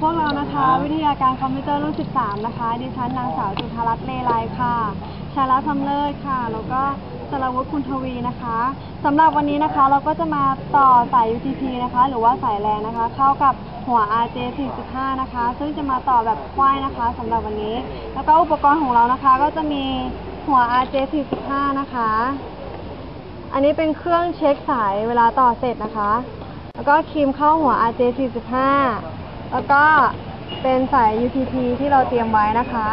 พวกเรานะคะ วิทยาการคอมพิวเตอร์รุ่น 13 นะคะ ดิฉันนางสาวจุธารัตน์เลไลค่ะ ชาลัทำเลิศค่ะ แล้วก็สรวุฒิคุณทวีนะคะสำหรับวันนี้นะคะเราก็จะมาต่อสาย UTP นะคะ หรือว่าสายแลนนะคะ เข้ากับหัว RJ 4.5นะคะ ซึ่งจะมาต่อแบบควายนะคะสำหรับวันนี้ แล้วก็อุปกรณ์ของเรานะคะ ก็จะมีหัว RJ 4.5นะคะ อันนี้เป็นเครื่องเช็คสายเวลาต่อเสร็จนะคะ แล้วก็ครีมเข้าหัว RJ 45 แล้วก็เป็นสาย UTP ที่เราเตรียมไว้นะคะ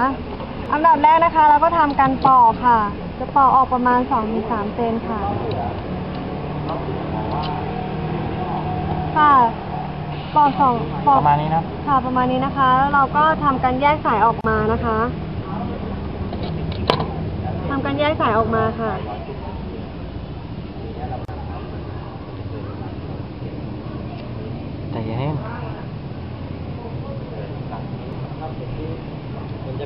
อันดับแรกนะคะ เราก็ทำการปอกค่ะ จะปอกออกประมาณ2-3เซนค่ะ ค่ะปอกสองปปอกระมาณนี้นะค่ะประมาณนี้นะคะ แล้วเราก็ทำการแยกสายออกมานะคะทำการแยกสายออกมาค่ะ แต่อยังนี้ มันจะ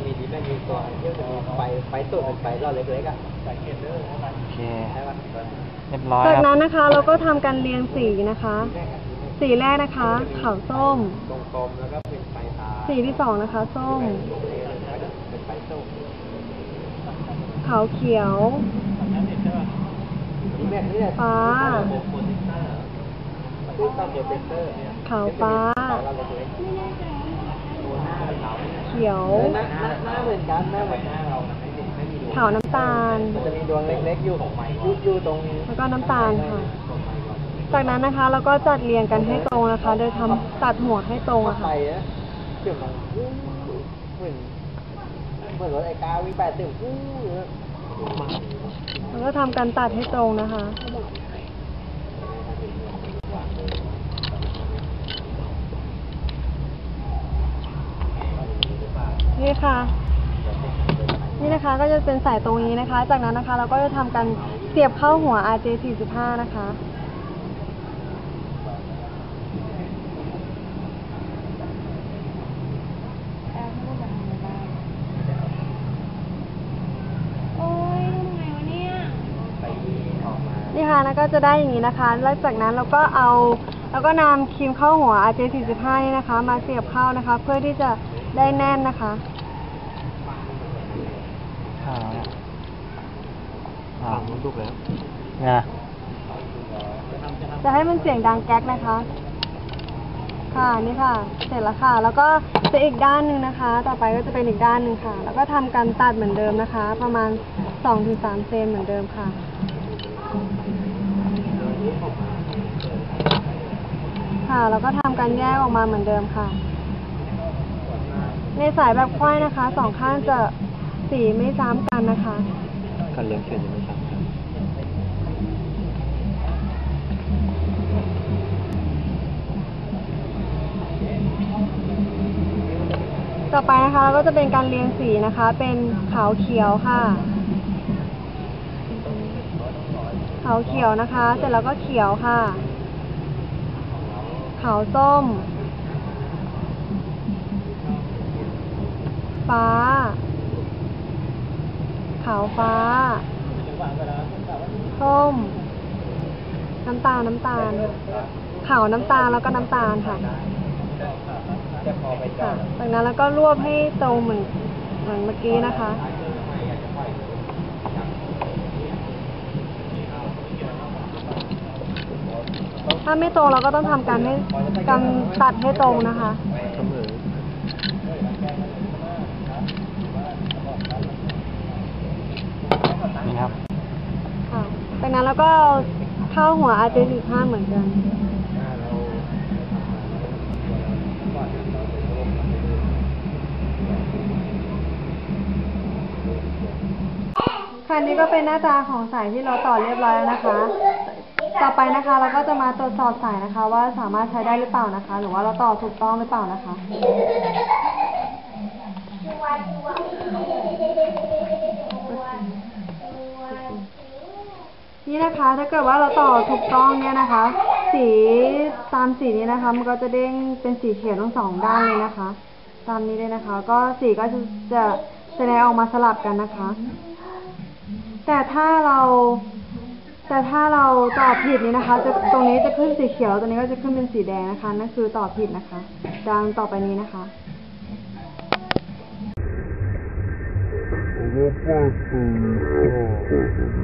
มีดีแม่มีตัวเที่ยวจะมีไฟไฟสูงเป็นไฟรอดเล็กๆอะสังเกตเด้อโอเค ใช่ป่ะเรียบร้อยจากครับนั้นนะคะเราก็ทำการเรียงสีนะคะ สีแรกนะคะขาวส้ม ตรงกลมแล้วก็เป็นไฟตาสีที่สองนะคะ ส้ม เป็นไฟส้มขาวเขียวดีแม่นี่แหละฟ้า ซึ่งต้องโปรเจคเตอร์ขาวฟ้า เราเล็กๆตัวหน้า เป็นขาวเขียวหน้าหน้าหน้าเหมือนกันหน้าเหมือนหน้าเราไม่มีไม่มีดวงขาวน้ำตาล มันจะมีดวงเล็กๆอยู่ของไม้อยู่อยู่ตรงแล้วก็น้ำตาลค่ะ จากนั้นนะคะเราก็จัดเรียงกันให้ตรงนะคะ โดยทำตัดหัวให้ตรงอะไฟค่ะนะเกี่ยวกับเหมือนเหมือนรถไอ้กาวิ่งแปดสิบอู้แล้วก็ทำการตัดให้ตรงนะคะ ค่ะ นี่นะคะก็จะเป็นสายตรงนี้นะคะ จากนั้นนะคะ เราก็จะทำการเสียบเข้าหัว RJ 45 นะคะโอ้ยทำไงวะเนี่ยไปออกมานี่ค่ะแล้วก็จะได้อย่างนี้นะคะ แล้วจากนั้นเราก็เอาแล้วก็นำครีมเข้าหัว RJ 45 นี่นะคะ มาเสียบเข้านะคะ เพื่อที่จะได้แน่นนะคะ อ่าอ่าฝั่งมันดุกแล้วเนี่ยจะให้มันเสียงดังแก๊กนะคะ ค่ะนี่ค่ะ เสร็จแล้วค่ะ แล้วก็จะอีกด้านหนึ่งนะคะ ต่อไปก็จะเป็นอีกด้านหนึ่งค่ะ แล้วก็ทำการตัดเหมือนเดิมนะคะ ประมาณ2-3เซนเหมือนเดิมค่ะค่ะแล้วก็ทำการแยกออกมาเหมือนเดิมค่ะ ในสายแบบควายนะคะ สองข้างจะ สีไม่ซ้ำกันนะคะกันเลี้ยงเขียนยังไม่ชัดต่อไปนะคะเราก็จะเป็นการเรียงสีนะคะ เป็นขาวเขียวค่ะ ขาวเขียวนะคะ เสร็จแล้วก็เขียวค่ะ ขาวส้ม ฟ้า ขาวฟ้า ส้ม น้ำตาล น้ำตาล ขาวน้ำตาลแล้วก็น้ำตาลค่ะจะพอไปจอค่ะจากนั้นแล้วก็รวบให้ตรงเหมือนเหมือนเมื่อกี้นะคะ ถ้าไม่ตรงเราก็ต้องทำการให้การตัดให้ตรงนะคะ เสมอ นี่ครับ ค่ะจากนั้น แล้วก็เข้าหัว RJ 45เหมือนกัน ค่ะนี่ก็เป็นหน้าตาของสายที่เราต่อเรียบร้อยแล้วนะคะ ต่อไปนะคะเราก็จะมาตรวจสอบสายนะคะ ว่าสามารถใช้ได้หรือเปล่านะคะ หรือว่าเราต่อถูกต้องหรือเปล่านะคะ นี่นะคะถ้าเกิดว่าเราต่อถูกต้องเนี่ยนะคะ สีตามสีนี้นะคะ มันก็จะเด้งเป็นสีเขียวทั้งสองด้านเลยนะคะ ตามนี้เลยนะคะ ก็สีก็จะจะแสดงออกมาสลับกันนะคะ แต่ถ้าเรา แต่ถ้าเราตอบผิดนี้นะคะ จะตรงนี้จะขึ้นสีเขียวตรงนี้ก็จะขึ้นเป็นสีแดงนะคะนั่นคือตอบผิดนะคะ ดังต่อไปนี้นะคะ Agora passa.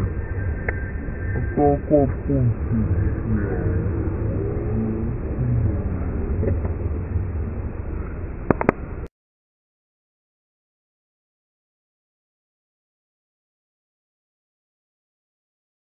pouco artificial.